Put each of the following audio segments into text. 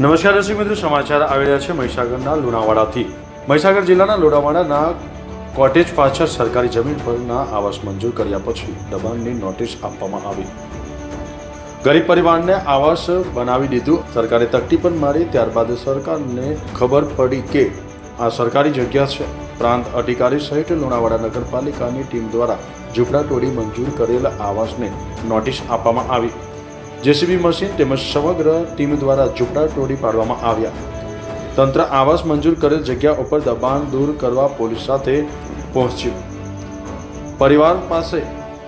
નમસ્કાર દર્શક મિત્રો, સમાચાર આવી રહ્યા છે મહીસાગરના લુણાવાડાથી. મહીસાગર જિલ્લાના લુણાવાડાના કોટેજ પાછળ સરકારી જમીન પરના આવાસ મંજૂર કર્યા પછી દબાણની નોટિસ આપવામાં આવી. ગરીબ પરિવારને આવાસ બનાવી દીધું. સરકારે તકતી પણ મારી, ત્યારબાદ સરકારને ખબર પડી કે આ સરકારી જગ્યા છે. પ્રાંત અધિકારી સહિત લુણાવાડા નગરપાલિકાની ટીમ દ્વારા ઝૂંપડા તોડી મંજૂર કરેલા આવાસને નોટિસ આપવામાં આવી. જેસીબી મશીન તેમજ સમગ્ર ટીમ દ્વારા ઝૂંપડા તોડી પાડવામાં આવ્યા. તંત્ર આવાસ મંજૂર કરેલ જગ્યા ઉપર દબાણ દૂર કરવા પોલીસ સાથે પહોંચ્યું. પરિવાર પાસે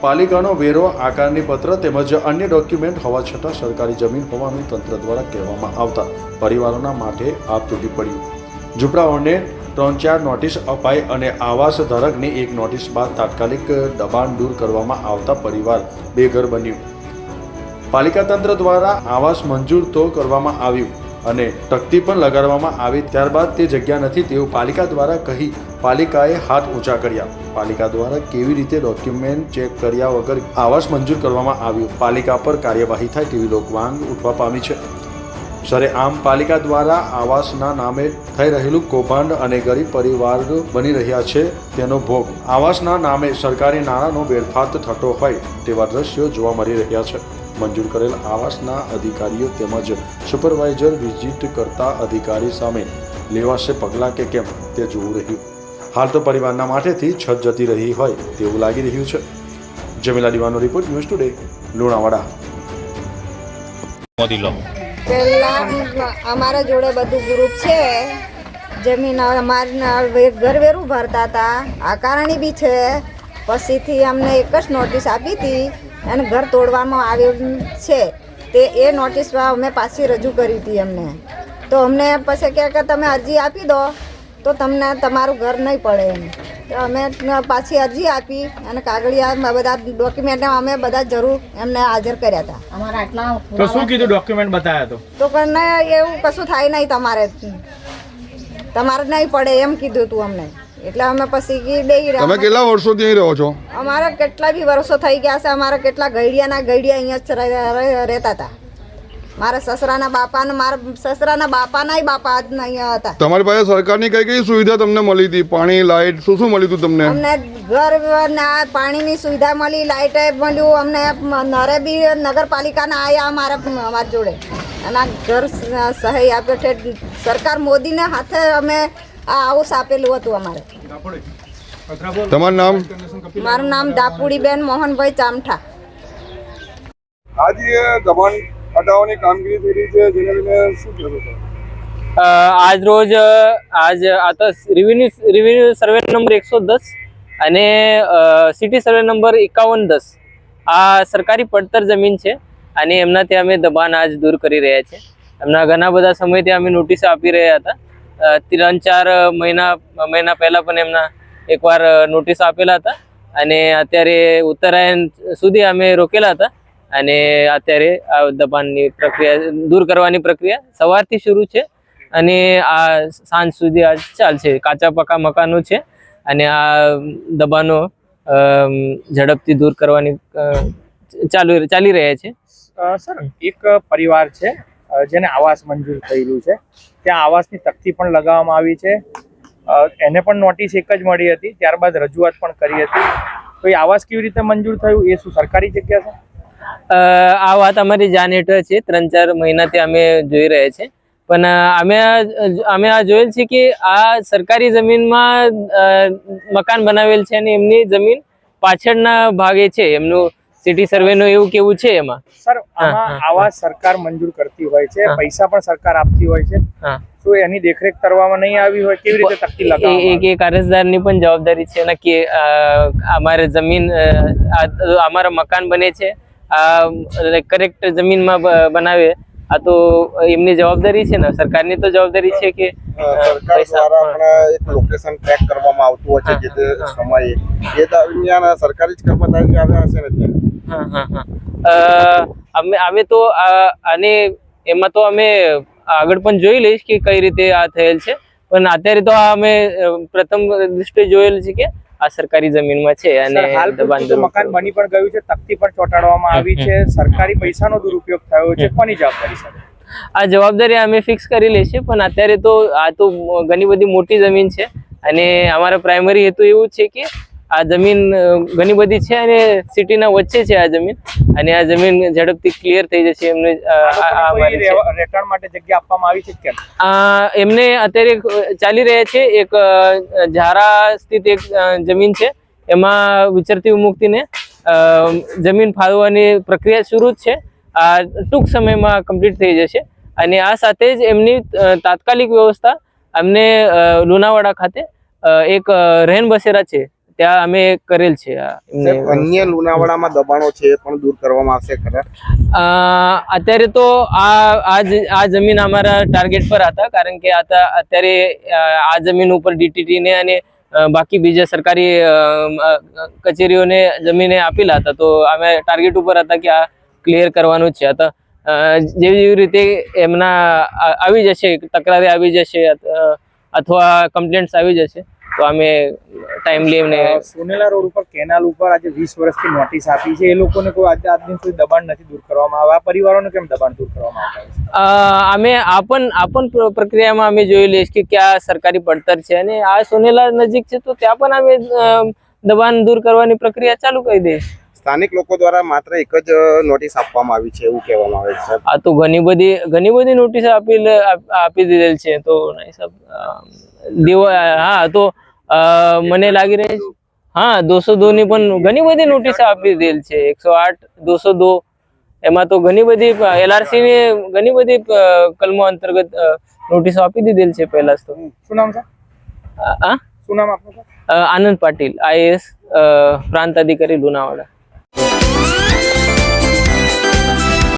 પાલિકાનો વેરો, આકારની પત્ર તેમજ અન્ય ડોક્યુમેન્ટ હોવા છતાં સરકારી જમીન હોવાનું તંત્ર દ્વારા કહેવામાં આવતા પરિવારોના માટે આપ તૂટી પડ્યું ઝૂંપડાઓને ત્રણ ચાર નોટિસ અપાઈ અને આવાસ ધારકની એક નોટિસ બાદ તાત્કાલિક દબાણ દૂર કરવામાં આવતા પરિવાર બેઘર બન્યું. પાલિકા તંત્ર દ્વારા આવાસ મંજૂર તો કરવામાં આવ્યું અને તકતી પણ લગાડવામાં આવી ત્યારબાદ તે જગ્યા નથી તેવું પાલિકા દ્વારા કહી પાલિકાએ હાથ ઊંચા કર્યા. પાલિકા દ્વારા કેવી રીતે ડોક્યુમેન્ટ ચેક કર્યા વગર આવાસ મંજૂર કરવામાં આવ્યું? પાલિકા પર કાર્યવાહી થાય તેવી લોકમાંગ ઉઠવા પામી છે. સરે આમ પાલિકા દ્વારા આવાસના નામે થઈ રહેલું કૌભાંડ અને ગરીબ પરિવાર બની રહ્યા છે તેનો ભોગ. આવાસના નામે સરકારી નાણાંનો વેડફાટ થતો હોય તેવા દ્રશ્યો જોવા મળી રહ્યા છે. મંજૂર કરેલ આવાસના અધિકારીઓ તેમજ સુપરવાઇઝર વિઝિટ કરતા અધિકારી સામે લેવાશે પગલાં કે કેમ તે જોવું રહ્યું. હાલ તો પરિવારના માટેથી છત જતી રહી હોય તેવું લાગી રહ્યું છે. જમીલા દીવાનો રિપોર્ટ ન્યૂઝ ટુડે લુણાવાડા. અમારા જોડે બધું ગ્રુપ છે. જમીન અમારે ઘર વેરું ભરતા હતા. આકારણી બી છે. પછીથી અમને એક જ નોટિસ આપી હતી અને ઘર તોડવામાં આવ્યું છે તે એ નોટિસ અમે પાછી રજૂ કરી હતી અમને તો અમને પછી કહે કે તમે અરજી આપી દો તો તમને તમારું ઘર નહીં પડે એમ. તો અમે પાછી અરજી આપી અને કાગળિયા બધા ડોક્યુમેન્ટ અમે બધા જરૂર એમને હાજર કર્યા હતા. તો શું કીધું ડોક્યુમેન્ટ બતાવ્યા તો? તો પણ એવું કશું થાય નહીં તમારે. તમારે નહીં પડે એમ કીધું તું અમને. એટલે અમે પછી બેહી રહ્યા તમે કેટલા વર્ષોથી અહીં રહો છો? અમારા કેટલા બી વર્ષો થઈ ગયા છે અમારા કેટલા ગઈડિયાના ગઈડિયા અહીંયા જ રહે- રહે- રહેતા હતા. મારા સસરાના બાપાને મારા સસરાના બાપાના બાપા જ અહીંયા હતા. તમારી પાસે સરકારની કઈ કઈ સુવિધા તમને મળી હતી? પાણી લાઇટ શું શું મળ્યું હતું તમને? અમને ઘર ના પાણીની સુવિધા મળી લાઇટે મળ્યું અમને નરે બી નગરપાલિકાના આયા અમારા અમારા જોડે. અને ઘર સહાય આપ્યો છે. સરકાર મોદીને હાથે અમે આ હાઉસ આપેલું હતું અમારે. તમારું નામ? મારું નામ દાપુડીબેન મોહનભાઈ ચામઠા. આજે દમણ હટાવવાની કામગીરી થઈ રહી છે જેને લઈને શું કહેશો આજ રોજ આજ આ તો રિવ્યુન્યુ રિવ્યુન્યુ સર્વે નંબર એકસો દસ અને સિટી સર્વે નંબર એકાવન દસ. આ સરકારી પડતર જમીન છે અને એમના ત્યાં અમે દબાણ આજ દૂર કરી રહ્યા છે. એમના ઘણા બધા સમયથી અમે નોટિસ આપી રહ્યા હતા. ત્રણ ચાર મહિના મહિના પહેલાં પણ એમના એકવાર નોટિસ આપેલા હતા. અને અત્યારે ઉત્તરાયણ સુધી અમે રોકેલા હતા. અને અત્યારે આ દબાણની પ્રક્રિયા, દૂર કરવાની પ્રક્રિયા સવારથી શરૂ છે. અને આ સાંજ સુધી આ ચાલશે. કાચા પાકા મકાનો છે. અને આ દબાણો ઝડપથી દૂર કરવાની ચાલુ, ચાલી રહ્યા છે. સર, એક પરિવાર છે. જેને આવાસ મંજૂર થયેલું છે. ત્યાં આવાસની તકતી પણ લગાવવામાં આવી છે. એને પણ નોટિસ એક જ મળી હતી. ત્યારબાદ રજૂઆત પણ કરી હતી. તો એ આવાસ કેવી રીતે મંજૂર થયું? એ શું સરકારી જગ્યા છે? આ વાત અમારી જાણ હેઠળ છે. ત્રણ ચાર મહિનાથી અમે જોઈ રહ્યા છે. પણ અમે અમે આ જોયેલ છે કે આ સરકારી જમીનમાં મકાન બનાવેલ છે અને એમની જમીન પાછળના ભાગે છે. એમનું સિટી સર્વેનું એવું કેવું છે એમાં? સર આવા સરકાર મંજૂર કરતી હોય છે પૈસા પણ સરકાર આપતી હોય છે. તો એની દેખરેખ કરવામાં નહીં આવી હોય કેવી રીતે તકતી લગાવવામાં એક એક અરજદારની પણ જવાબદારી છે ને કે અમારે જમીન આ- અમારા મકાન બને છે આ કરેક્ટ જમીનમાં બનાવે આ તો એમની જવાબદારી છે ને? સરકારની તો જવાબદારી છે કે અ, સરકાર દ્વારા પણ એક લોકેશન ટ્રેક કરવામાં આવતું હોય છે જે સમયે. એ દરમિયાન સરકારી જ કર્મચારી આવ્યા હશે ને અમે અમે તો અને એમાં તો અમે આગળ પણ જોઈ લઈશ કે કઈ રીતે આ થયેલ છે. પણ અત્યારે તો આ અમે પ્રથમ દૃષ્ટિએ જોયેલ છે કે આ સરકારી જમીનમાં છે અને હાલ મકાન બની પણ ગયું છે તકતી પણ ચોંટાડવામાં આવી છે સરકારી પૈસાનો દુરુપયોગ થયો છે કોની જવાબદારી સર આ જવાબદારી અમે ફિક્સ કરી લઈશું પણ અત્યારે તો આ તો ઘણી બધી મોટી જમીન છે. અને અમારા પ્રાઇમરી હેતુ એવું છે કે આ જમીન ઘણી બધી છે અને સિટીના વચ્ચે છે આ જમીન. અને આ જમીન ઝડપથી ક્લિયર થઈ જશે એમને રહેઠાણ માટે જગ્યા આપવામાં આવી છે એમને અત્યારે ચાલી રહ્યા છે. એક ઝારા સ્થિત એક જમીન છે. એમાં વિચરતી મુક્તિને જમીન ફાળવવાની પ્રક્રિયા શરૂ જ છે. આ ટૂંક સમયમાં કમ્પ્લીટ થઈ જશે. અને આ સાથે જ એમની તાત્કાલિક વ્યવસ્થા અમને અ, લુણાવાડા ખાતે એક રહેણ રહેન બસેરા છે. ત્યાં અમે કરેલ છે અન્ય લુણાવાડામાં દબાણો છે પણ દૂર કરવામાં આવશે ખરા? અત્યારે તો આ આ જમીન અમારા ટાર્ગેટ પર હતા કારણ કે અત્યારે આ જમીન ઉપર ડીટીટી ને અને બાકી બીજા સરકારી કચેરીઓને જમીને આપેલા હતા તો અમે ટાર્ગેટ ઉપર હતા કે આ ક્લિયર કરવાનું છે. હતા જેવી જેવી રીતે એમના આવી જશે તકરારી આવી જશે અથવા કમ્પ્લેન્ટ્સ આવી જશે તો અમે ટાઈમલી એમને સોનેલા રોડ ઉપર કેનાલ ઉપર આજે વીસ વર્ષથી નોટિસ આપી છે. એ લોકોને કોઈ આજે આજ દિન સુધી દબાણ નથી દૂર કરવામાં આવ્યા પરિવારોને કેમ દબાણ દૂર કરવામાં આવે છે? અમે આપણ આપણ પ્ર- પ્રક્રિયામાં અમે જોઈ લઈશ કે ક્યાં સરકારી પડતર છે. અને આ સોનેલા નજીક છે તો ત્યાં પણ અમે દબાણ દૂર કરવાની પ્રક્રિયા ચાલુ કરી દઈશ. સ્થાનિક લોકો દ્વારા માત્ર એક જ નોટિસ આપવામાં આવી છે એવું કહેવામાં આવે છે આ તો ઘણી બધી ઘણી બધી નોટિસ આપી આપી દીધેલ છે. તો નહીં સાહેબ દેવા હા તો મને લાગી રહી છે હા દોસો દો ની પણ ઘણી બધી નોટિસ આપી દીધેલ છે. એકસો આઠ દોસો દો. એમાં તો ઘણી બધી એલઆરસી ની ઘણી બધી કલમો અંતર્ગત નોટિસો આપી દીધેલ છે પહેલા તો. શું નામ છે? શું નામ આપનું આનંદ પાટીલ આઈએસ પ્રાંત અધિકારી લુણાવાડા.